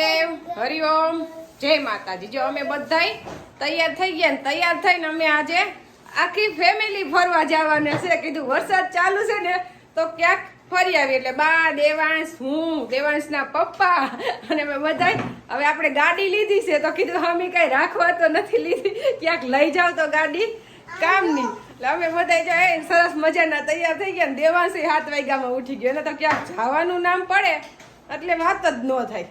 મહાદેવ હરિઓમ જય માતાજી. જો અમે બધાય તૈયાર થઈ ગયા ને તૈયાર થઈને અમે આજે આખી ફેમિલી ફરવા જવાના છે. કીધું વરસાદ ચાલુ છે ને તો ક્યાંક ફરી આવી એટલે બા, દેવાંશ, હું, દેવાંશના પપ્પા અને અમે બધાય હવે આપણે ગાડી લીધી છે. તો કીધું અમે કઈ રાખવા તો નથી લીધી. ક્યાંક લઈ જાવ તો ગાડી. કામની એટલે અમે બધા જાય સરસ મજાના તૈયાર થઈ ગયા ને દેવાંશ સાત વાગ્યામાં ઉઠી ગયો. એટલે તો ક્યાંક જવાનું નામ પડે. એટલે વાત જ ન થાય.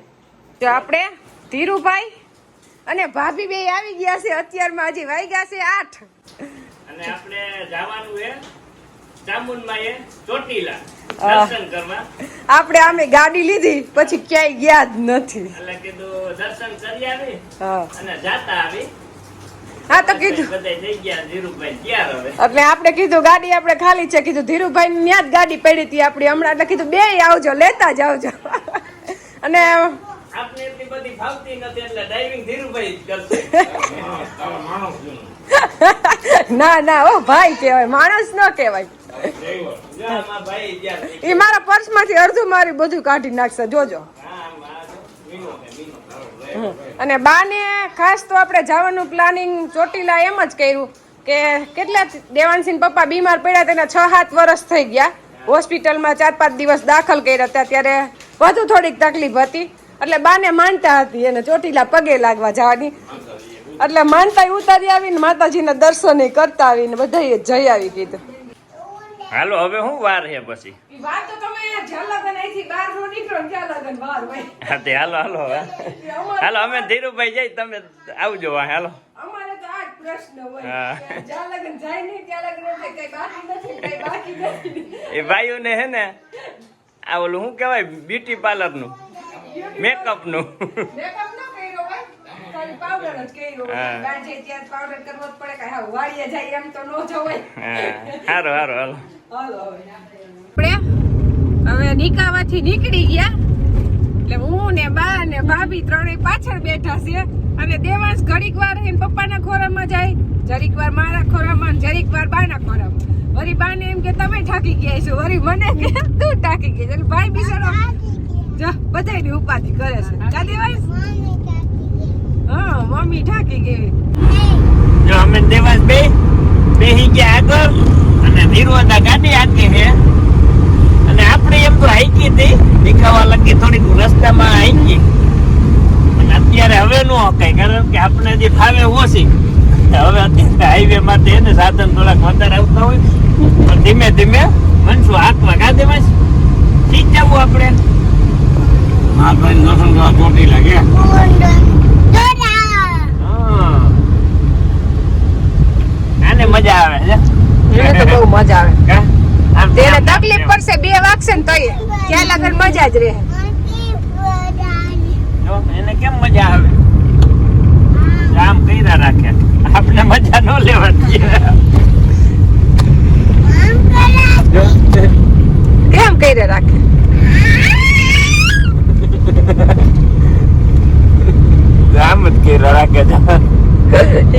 તો આપણે ધીરુભાઈ અને ભાભી બે આવી ગયા છે. અત્યારમાં હજી ગયા છે આઠ. અને આપણે જવાનું છે ચોટીલા. આપણે આમે ગાડી લીધી પછી ક્યાંય ગયા જ નથી. એટલે કીધું દર્શન કરી આવી હા. અને જાતા આવી. હા તો કીધું. એટલે આપણે કીધું ગાડી આપણે ખાલી છે. કીધું ધીરુભાઈ ની જ ગાડી પડી હતી આપણી હમણાં. એટલે કીધું બે આવજો લેતા જ આવજો. અને આપને એટલી બધી ભાવતી નથી એટલે ડ્રાઇવિંગ ધીરુભાઈ જ કરશે. ના ના ઓ ભાઈ કહેવાય માણસ ન કહેવાય. એ મારા પર્સમાંથી અડધું મારી બધું કાઢી નાખશે જોજો. અને બાને ખાસ તો આપણે જવાનું પ્લાનિંગ ચોટીલા એમ જ કર્યું કે કેટલા દેવાનસિંહ પપ્પા બીમાર પડ્યા તેના છ સાત વર્ષ થઈ ગયા. હોસ્પિટલમાં ચાર પાંચ દિવસ દાખલ કર્યા હતા ત્યારે વધુ થોડીક તકલીફ હતી. એટલે બાને માનતા હતી એને ચોટીલા પગે લાગવા જવાની. એટલે માનતા ઉતારી આવીને માતાજીના દર્શન કરતા આવીને બધાએ જઈ આવી કીધું. હાલો હવે શું વાર છે પછી? વાર તો તમે જ્યાં લગન અહીંથી બહાર નો નીકળો ત્યાં લગન વાર ભાઈ હા તે હાલો હાલો હાલો અમે ધીરુભાઈ જઈ તમે આવજો વાં, હાલો. અમારે તો આ પ્રશ્ન હોય. હા. જ્યાં લગન જાય નહીં ત્યાં લગન એટલે કઈ બાકી નથી કઈ બાકી નથી. એ ભાઈઓને હે ને આ ઓલું શું કહેવાય બ્યુટી મેકઅપ ન કર્યો હોય? ખાલી પાવડર જ કર્યો હોય. ત્યાં પાવડર કરવો જ પડે. કાંઈ હા વાળીએ જાય એમ તો ન જવાય હા. હારો હારો હાલો. હાલો હવે નિકાવાથી નીકળી ગયા. એટલે હું ને બા ને ભાભી ત્રણેય પાછળ બેઠા છે અને દેવાંશ ઘડીક વાર પપ્પાના ખોરામાં જાય જરીક વાર મારા ખોરામાં જરીક વાર બાના ખોરામાં વળી બાને એમ કે તમે ઠાકી ગયા છો. વરી મને કે તું થાકી ગઈ ભાઈ બિચારો જો બધાયની ઉપાધિ કરે છે. કા દેવાંશ હા મમ્મી ઠાકી ગઈ. જો અમે દેવાસ બે બેહી ગયા આગળ અને નિર્વાદા ગાડી આકી છે. અને આપણે એમ તો હાઈકી હતી દેખાવા લાગી થોડીક રસ્તામાં હાઈકી. અને અત્યારે હવે નો હકાય કારણ કે આપણે જે ફાવે ઓછી હવે અત્યારે હાઈવે માટે એને સાધન થોડાક વધારે આવતા હોય. પણ ધીમે ધીમે મનસું હાથમાં ગા દેવાય ઠીક જવું આપણે. મહાભાઈ દર્શન કરવા ચોટી લાગે. આને મજા આવે છે. એને તો બહુ મજા આવે. તેને તકલીફ પડશે બે વાગશે ને તોય ત્યાં લગન મજા જ રહે. એને કેમ મજા આવે? આમ કર્યા રાખે. આપણે મજા ન લેવાની. કેમ કર્યા રાખે? આમ જ કર્યા રાખે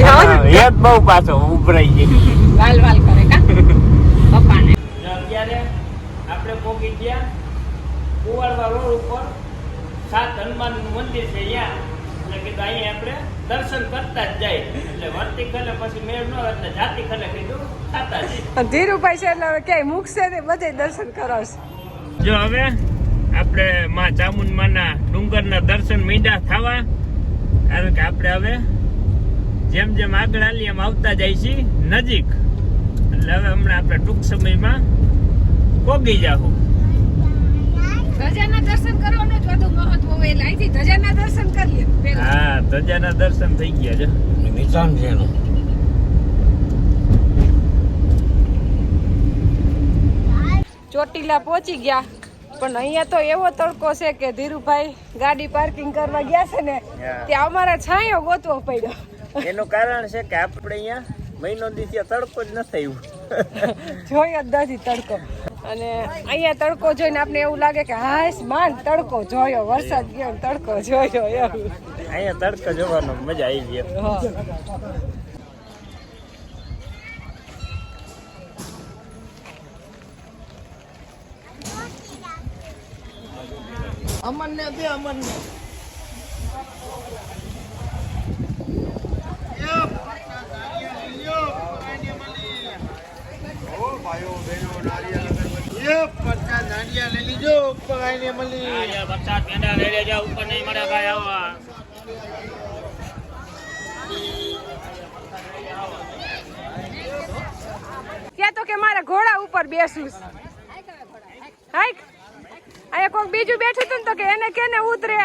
યાદ વાલ બહુ પાછો ઉભરાઈ ગઈ. વાલ કરે કા? પપ્પાને. અત્યારે આપણે પહોંચી ગયા કુવાડવા રોડ ઉપર. સાત હનુમાનનું મંદિર છે ત્યાં. એટલે કીધું અહીંયા આપણે દર્શન કરતા જ જાય. એટલે વર્તી ખલે પછી મેળ ન એટલે જાતિ ખલે કીધું ખાતા જાય ધીરુભાઈ છે એટલે હવે ક્યાંય મૂકશે ને બધે દર્શન કરાવશે. જો હવે આપણે માં ચામુંડમાના ડુંગરના દર્શન મીંડા થવા કારણ કે આપણે હવે જેમ જેમ આગળ હાલી એમ આવતા જાય છીએ નજીક. એટલે હવે હમણાં આપણે ટૂંક સમયમાં પોગી જાહું. ધજાના દર્શન કરવાનું જ વધુ મહત્વ હોય એટલે અહીંથી ધજાના દર્શન કરીએ. હા ધજાના દર્શન થઈ ગયા છે નિશાન છે એનું. ચોટીલા પહોંચી ગયા. પણ અહીંયા તો એવો તડકો છે કે ધીરુભાઈ ગાડી પાર્કિંગ કરવા ગયા છે ને. ત્યાં અમારે છાંયો ગોતવો પડ્યો. એનું કારણ છે કે આપણે અહીંયા મહિનો દિવસ તડકો જ નથી આવ્યું. જોયો જ નથી તડકો. અને અહીંયા તડકો જોઈને આપણે એવું લાગે કે હાશ માન તડકો જોયો વરસાદ ગયો ને તડકો જોયો એવું અહીંયા તડકો જોવાનો મજા આવી ગયો અમન ને દે અમન ને વરસાદ પેંડા લઈ લેજો ઉપર નહીં મળે કાંઈ આવા ક્યાં તો કે મારે ઘોડા ઉપર બેસવું છે. હાઈક અહીંયા કોઈક બીજું બેઠું હતું તો કે એને કેને ઉતરે?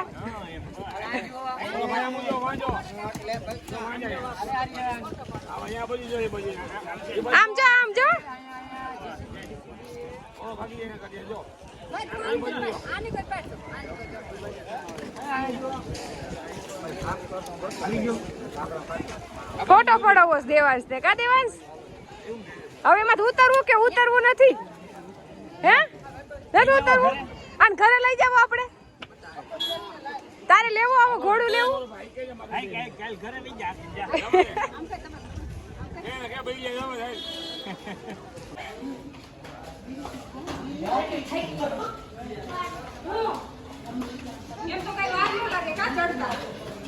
આમ જો આમ જો. ફોટો પડાવો દેવાંશ તે કા દેવાંશ? હવે એમાં ઉતરવું કે ઉતરવું નથી? હે? નથી ઉતરવું? આને ઘરે લઈ જાવ આપણે? તારે લેવું આવો ઘોડું લેવું? કાંઈ કાંઈ ઘરે લઈ જા જા. એમ તો કઈ વાર ન લાગે કા ચડતા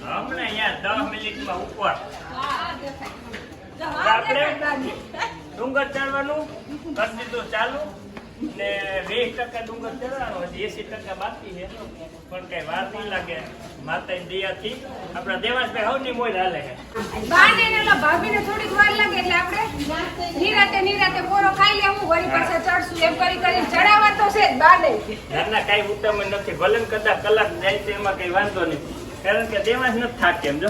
હમણાં અહીંયા દસ મિનિટમાં ઉપર. આપણે ડુંગર ચડવાનું કરી દીધું ચાલુ. ને વીસ ટકા ડુંગર ચડવાનો એસી ટકા બાકી છે. પણ કઈ વાર નહીં લાગે. માતા દયાથી આપણા દેવાસભાઈ હવની મોજ હાલે છે. બાને ને ઓલા ભાભીને થોડીક વાર લાગે એટલે આપણે નિરાતે નિરાતે પોરો ખાઈ લેવું વળી પાછા ચડશું એમ કરી કરી ચડાવવા તો છે જ બાને. ઘરના કઈ ઉતામણ નથી. ભલે કદાચ કલાક જાય તો એમાં કઈ વાંધો નહીં. કારણ કે દેવાસ નથી થાક કેમ જો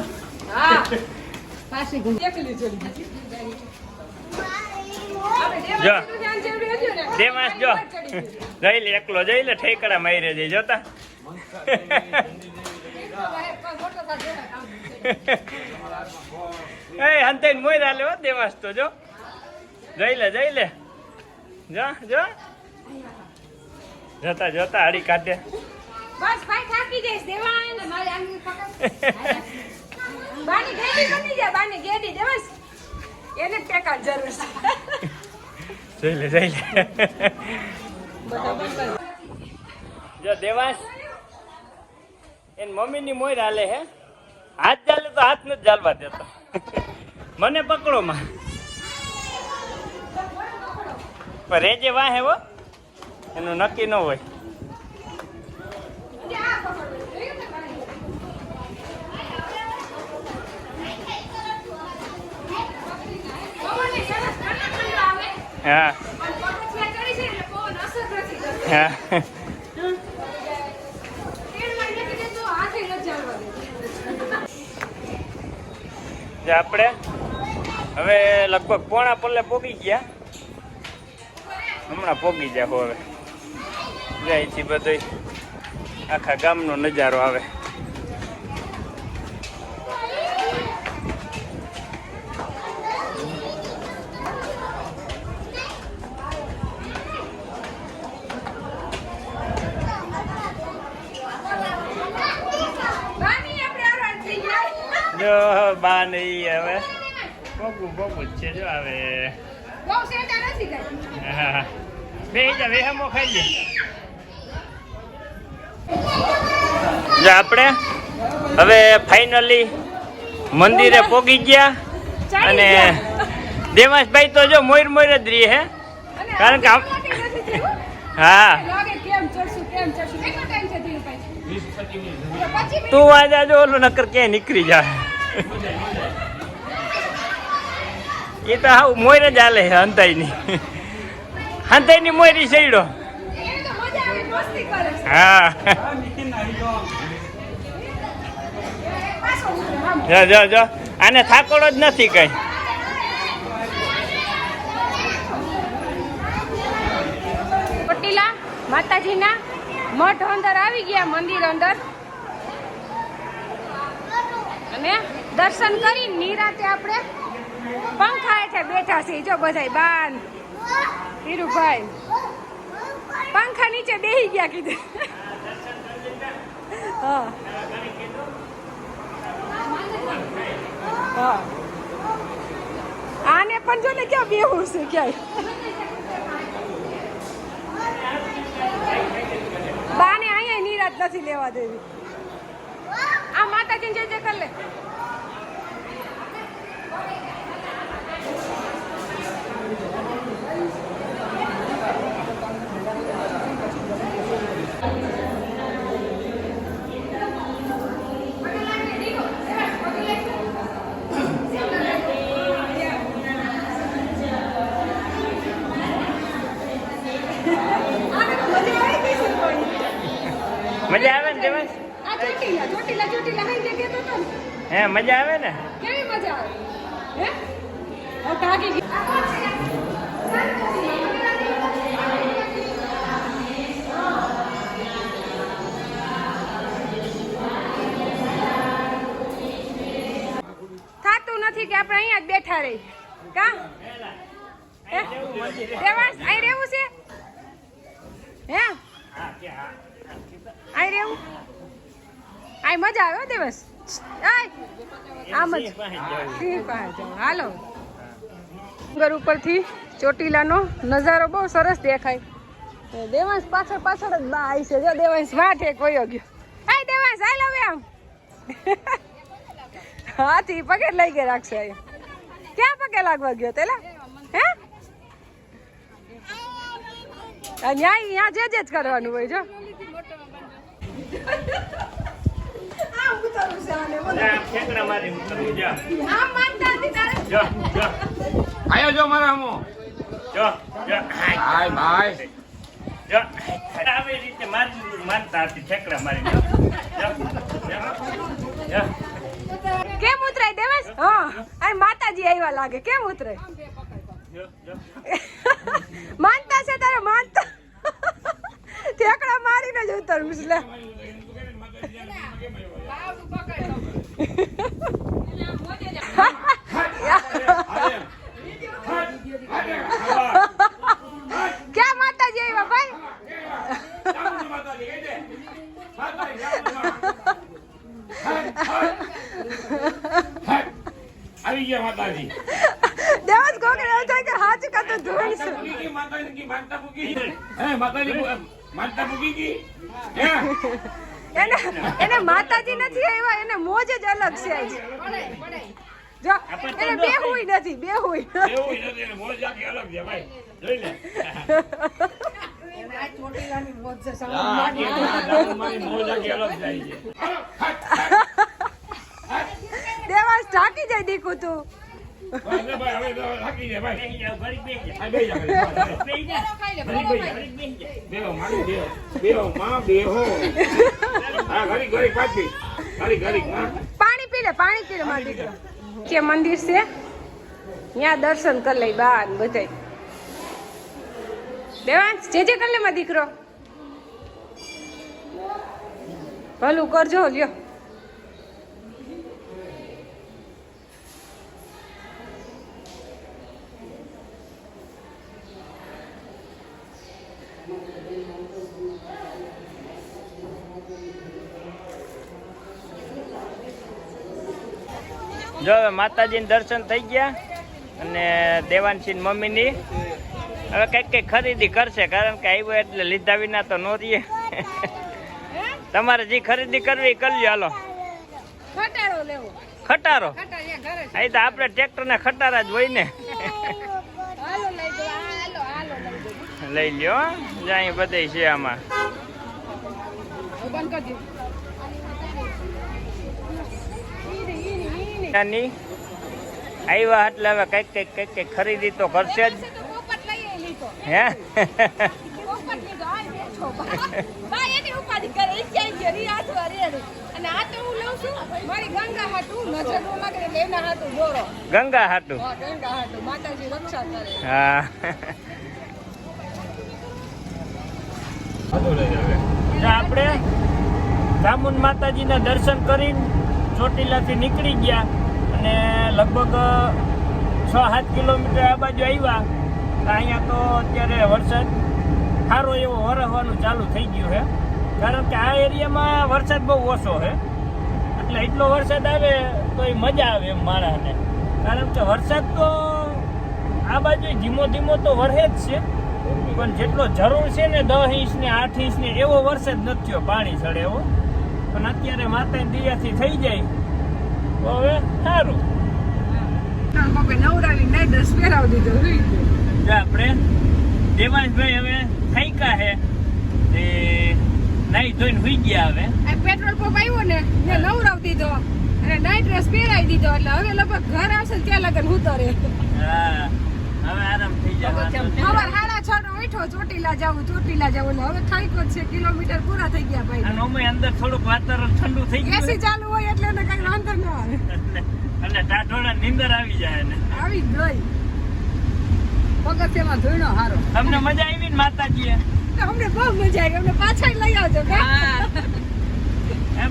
હા. પાછી એકલી ચડી જો. ને, દેવાસ જો. જઈ લે એકલો જઈ લે ઠેકડા મારી જઈ જોતા. એ હંતે મોયરા લે દેવાસ તો જો. જઈ લે જઈ લે. જા જો. જોતા જોતા હાડી કાઢે. બસ ભાઈ થાકી જઈશ દેવાંશ મારી આંગળી પકડ. બાની ગેડી બની જાય બાની ગેડી દેવાંશ. એને ટેકા જરૂર છે. જઈ જઈ લે. જો દેવાસ એન મમ્મીની મોય હાલે હે. હાથ ચાલે તો હાથ નથી ચાલવા દેતો. મને પકડો માં. પણ રેજે વાહે એનું નક્કી ન હોય પવનની સરસ ઠંડો ઠંડો આવે હા. હા. આપણે હવે લગભગ પોણા પલ્લે પોગી ગયા. હમણાં પોગી જાય હવે. જાય છે બધું આખા ગામનો નજારો આવે બાની આપણે આરામ થઈ ગયા. જો બા નહીં હવે. છે જો બે ખાઈ લે. આપણે હવે ફાઇનલી મંદિરે પોગી ગયા અને. દેવાસભાઈ તો જો મોર મોર જ રહી હે. કારણ કે. હા. લાગે કેમ ચડશું કેમ ચડશું? કેટલો ટાઈમ છે ધીરુભાઈ? તો પચીસ મિનિટ તું આજે જો ઓલું નકર ક્યાંય નીકળી જાય. એ તો હાવ મોર જ હાલે હંતાઈની. હંતાઈની મોરી સૈડો હા. જો જો આને થાકોડો જ નથી કઈ. પટીલા, માતાજીના મઠ અંદર આવી ગયા, મંદિર અંદર. અને? દર્શન કરી નિરાતે આપણે પંખા હેઠે બેઠા છીએ. જો બધાય બાન. હીરુભાઈ પંખા નીચે બેહી ગયા કીધું. હા. હા. આને પણ જો ને ક્યાં બેહું છે ક્યાંય? બાને અહીંયા નિરાત નથી લેવા દેવી. આ માતાજીને જે જે કરી જગ્યા મજા આવે ને તેમાં હે મજા આવે ને નથી કે આપણે અહીંયા જ બેઠા રહી કા? દેવાંશ અહીં રહેવું છે? હે? અહીં રહેવું? અહીં મજા આવે હો દેવસ? આમ જ. હાલો. ડુંગર ઉપરથી ચોટીલાનો નજારો બહુ સરસ દેખાય. દેવાંશ પાછળ પાછળ જ બા આવી છે. જો દેવાંશ વાટે કોયો ગયો. હાય દેવાંશ હાલ હવે આમ હાથી પગે લઈ ગયા રાખશે અહીંયા. ક્યાં પગે લાગવા ગયો તેલા હે? અહીંયા અહીંયા જે જે જ કરવાનું હોય જો. આમ ઉતારું છે આને બોલો. જા, ઠેકડા મારી ઉતરવું જા. આમ માનતા તારે. જા જો. આયો જો મારા હમો. જો જો. હાય. હાય ભાઈ. જો. આવી રીતે મારી મારતા હતી ઠેકડા મારી જો જો. જો. કેમ ઉતરાય દેવાસ હા અને માતાજી આવ્યા લાગે. કેમ ઉતરાય? માનતા છે તારે માનતા. ઠેકડા મારીને જ ઉતરવું છે લે. ક્યાં માતાજી આવ્યા ભાઈ આવી ગયા માતાજી કોકરે એવું થાય કે હાચ કાતો ધોઈ છે માતાજી કી માનતા ગઈ હે માતાજી માનતા ગઈ હે એને એને માતાજી નથી આવ્યા, એને મોજ જ અલગ છે આજ. એને બે હુઈ નથી બે હુઈ એવું નથી એટલે મોજ આખી અલગ છે ભાઈ. જોઈ લે. હા, આખી જામુનમાની મોજ આખી અલગ જાય છે દેવાસ ઢાકી જાય દીકું તું પાણી પી લે પાણી પી લે મારો દીકરો. કે મંદિર છે? ત્યાં દર્શન કરી લઈ બા બધાય. દેવાંશ, જે જે કરી લે દીકરો. ભલું કરજો, લ્યો. જો હવે માતાજીના દર્શન થઈ ગયા અને દેવાનસિંહ મમ્મીની. હવે કંઈક કંઈક ખરીદી કરશે કારણ કે આવ્યો એટલે લીધા વિના તો નો રહીએ. તમારે જે ખરીદી કરવી કરી લ્યો હાલો. ખટારો. અહીં તો આપણે ટ્રેક્ટરના ખટારા જ હોય ને. લઈ લ્યો જાય બધે છે આમાં. બંધ કરી ત્યાંની આવ્યા એટલે હવે કંઈક કંઈક કંઈક કંઈક ખરીદી તો કરશે જ. હે? પોપટ લીધો આ બેઠો. બા. બા એની ઉપાધિ કરે ઈ ક્યાંય ગયો ઈ હાથમાં રેડું. અને આ તો હું લઉં છું મારી ગંગા હાટું હા માતાજી રક્ષા કરે. હા. જો આપણે ચામુંડ માતાજીના દર્શન કરીને ચોટીલાથી નીકળી ગયા અને લગભગ છ સાત કિલોમીટર આ બાજુ આવ્યા. તો અહીંયા તો અત્યારે વરસાદ સારો એવો વરસવાનું ચાલુ થઈ ગયું છે. કારણ કે આ એરિયામાં વરસાદ બહુ ઓછો છે. એટલે એટલો વરસાદ આવે તો એ મજા આવે એમ માણાને. કારણ કે વરસાદ તો આ બાજુ ધીમો ધીમો તો વરસે જ છે. પણ જેટલો જરૂર છે ને દસ ઇંચ ને આઠ ઇંચ ને એવો વરસાદ નથી થયો, પાણી ચડે એવો. પણ અત્યારે માતાની દયાથી થઈ જાય. હવે સારું. નાઈ સુઈ આપણે દેવાંશભાઈ હવે થાક્યા છે તે નાઈ ધોઈને હુઈ ગયા હવે. પેટ્રોલ પંપ આવ્યો ને ને નવરાવી દીધો. અને નાઈટ ડ્રેસ પહેરાવી દીધો એટલે હવે લગભગ ઘર આવશે ત્યાં લગન ઉતરે. હા હવે આરામ થઈ જાય પાછળ ઉઠો ચોટીલા જાવું ચોટીલા જાવું હવે થાક્યો છે કિલોમીટર પૂરા થઈ ગયા ભાઈ. અને અમે અંદર થોડુંક વાતાવરણ ઠંડુ થઈ ગયું એસી ચાલુ હોય એટલે એને કઈ વાંધો ન આવે. એટલે ટાઢોડા નીંદર આવી જાય ને આવી ગઈ પગથિયામાં ધોઈનો હારો. તમને મજા આવી ને માતાજી તો અમને બહુ મજા આવી અમને પાછા લઈ આવજો? હે?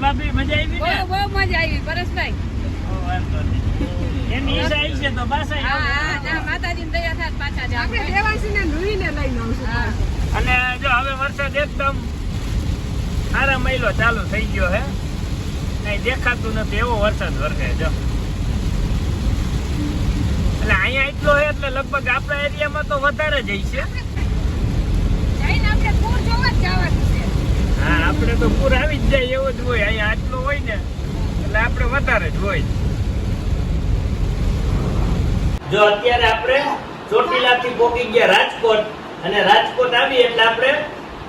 બાપી મજા આવી ને? બહુ બહુ મજા આવી પરેશભાઈ. ઓ, વાંધો નહીં. એની ઈચ્છા આવી છે તો બસ હા. થાય પાછા આપણે લઈને આવશું. અને જો હવે વરસાદ એકદમ સારા મહિલો ચાલુ થઈ ગયો હે. કઈ દેખાતું નથી એવો વરસાદ વરસે જો. એટલે અહીંયા એટલો હે એટલે લગભગ આપણા એરિયામાં તો વધારે જ છે. હા આપણે તો પૂર આવી જ જાય એવો જ હોય. અહીંયા આટલો હોય ને એટલે આપણે વધારે જ હોય. જો અત્યારે આપણે ચોટીલાથી પોકી ગયા રાજકોટ અને રાજકોટ આવી એટલે આપણે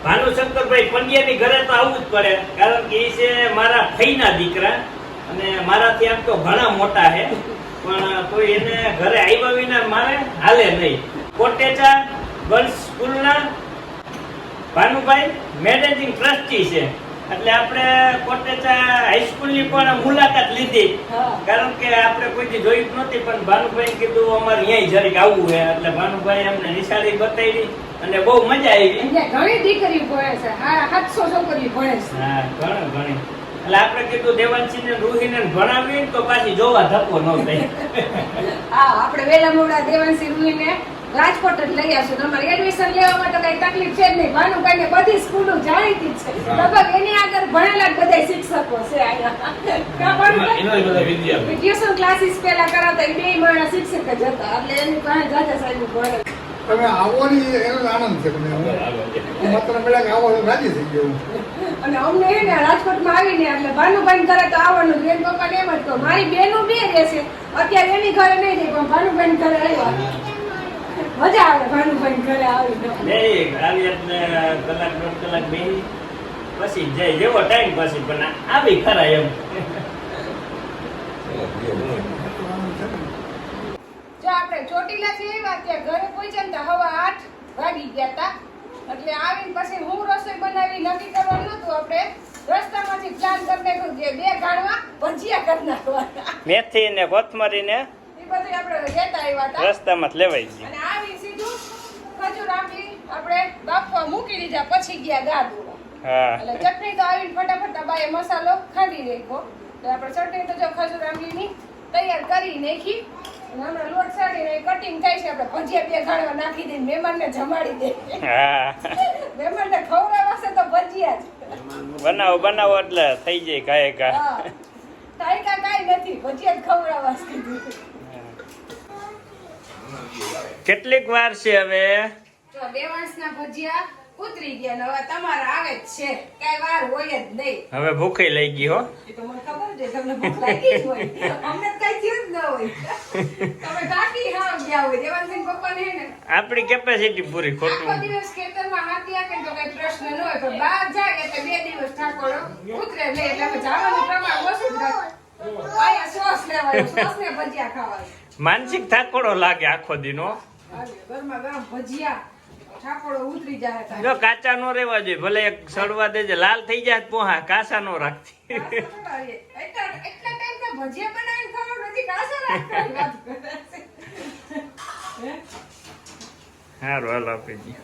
ભાનુશંકરભાઈ પંડ્યાની ઘરે તો આવવું જ પડે, કારણ કે એ છે મારા ફઈના દીકરા અને મારાથી આમ તો ઘણા મોટા છે, પણ કોઈ એને ઘરે આવ્યા વિના મારે હાલે નહીં. કોટેચા ગર્લ્સ સ્કૂલના ભાનુભાઈ મેનેજિંગ ટ્રસ્ટી છે. એટલે આપણે કોટેચા હાઈસ્કૂલની પણ મુલાકાત લીધી. કારણ કે આપણે કોઈથી જોયું નહોતી પણ ભાનુભાઈ કીધું અમારે અહીંયા જરીક આવવું હે એટલે ભાનુભાઈ અમને નિશાળી બતાવી અને બહુ મજા આવી. ઘણી દીકરી ભણે છે. હા સાતસો છોકરી ભણે છે. હા ઘણું ઘણી. એટલે આપણે કીધું દેવાંશી ને રૂહી ને ભણાવી તો પાછી જોવા ધક્કો ન થાય. હા આપણે વેલા મોડા દેવાંશી રૂહીને રાજકોટ જ લઈ આવશું. તમારે એડમિશન લેવામાં તો કઈ તકલીફ છે જ નહીં. ભાનુભાઈ કઈ બધી સ્કૂલો જાણીતી છે. લગભગ એની આગળ ભણેલા બધા શિક્ષકો છે અહીંયા. ટ્યુશન ક્લાસીસ પહેલા કરાવતા બે માણસ શિક્ષક જ હતા. એટલે એની પાસે જાજા સાહેબ ભણે. તમે આવો એનો આનંદ છે મને માત્ર મળ્યા કે આવો રાજી થઈ ગયો અને અમને હે ને રાજકોટમાં આવીને એટલે ભાનુભાઈ ઘરે તો આવવાનું બેન પપ્પાને એમ જ કહો મારી બેનો બે રહેશે. અત્યારે એની ઘરે નહીં રહી પણ ભાનુભાઈ ઘરે આવ્યા. મજા આવે ભાનુભાઈ ઘરે આવીને બે આવી એટલે કલાક દોઢ કલાક બેસી પછી જાય જેવો ટાઈમ પછી પણ આવી ખરા એમ. છે ને. જો આપણે ચોટીલા થી આવ્યા ત્યાં ઘરે પહોંચ્યા ને તો હવા આઠ વાગી ગયા હતા એટલે આવીને પછી હું રસોઈ બનાવી નક્કી કરવાનું નતું. આપણે રસ્તામાંથી પ્લાન કરી નાખ્યું બે ગાળવા ભજીયા કરી નાખવાના. મેથી ને કોથમરી ને એ આપણે લેતા આવ્યા હતા. રસ્તામાં જ લેવાઈ ગયું. અને આવી સીધું ખજૂર આંબલી આપણે બાફવા મૂકી દીધા પછી ગયા ગાદુ હા. એટલે ચટણી તો આવીને ફટાફટ બાએ મસાલો ખાંડી નાખ્યો. એટલે આપણે ચટણી તો જો ખજૂર આંબલીની તૈયાર કરી નાખી. હમણાં લોટ સાડીને કટિંગ થાય છે આપણે ભજીયા બે ગાળવા નાખી દઈને મહેમાનને જમાડી દે. મહેમાનને ખવડાવશે તો ભજીયા જ. બનાવો બનાવો એટલે થઈ જાય કાંઈ કા હા. તાયકા કાંઈ નથી ભજીયા જ ખવડાવવા કીધું. કેટલીક વાર છે હવે? જો વર્ષના ભજીયા ઉતરી ગયા હવે તમારા આવે જ છે. કાંઈ વાર હોય જ નહીં. હવે ભૂખી લઈ ગઈ હો. એ તો મને ખબર છે તમને ભૂખ લાગી હોય. અમને કઈ થયું જ ન હોય. તમે થાકી હા ગયા હોય. દેવાનસિંહ પપ્પાને હે ને? આપણી કેપેસિટી પૂરી આખો દિવસ ખેતરમાં હાથી આપે તો કઈ પ્રશ્ન ન હોય. પણ બહાર જાય એટલે બે દિવસ ઠાકોરો ઉતરે લે એટલે જવાનું પ્રમાણ ઓછું જ આયા શ્વાસ લેવાય ને ભજીયા ખાવાય. માનસિક થાકોડો લાગે આખો દિનો. જો કાચા નો રેવા જોઈએ ભલે એક સડવા દેજે લાલ થઈ જાય પોહા કાચા નો રાખતી? સારું હાલ આપી દઈએ.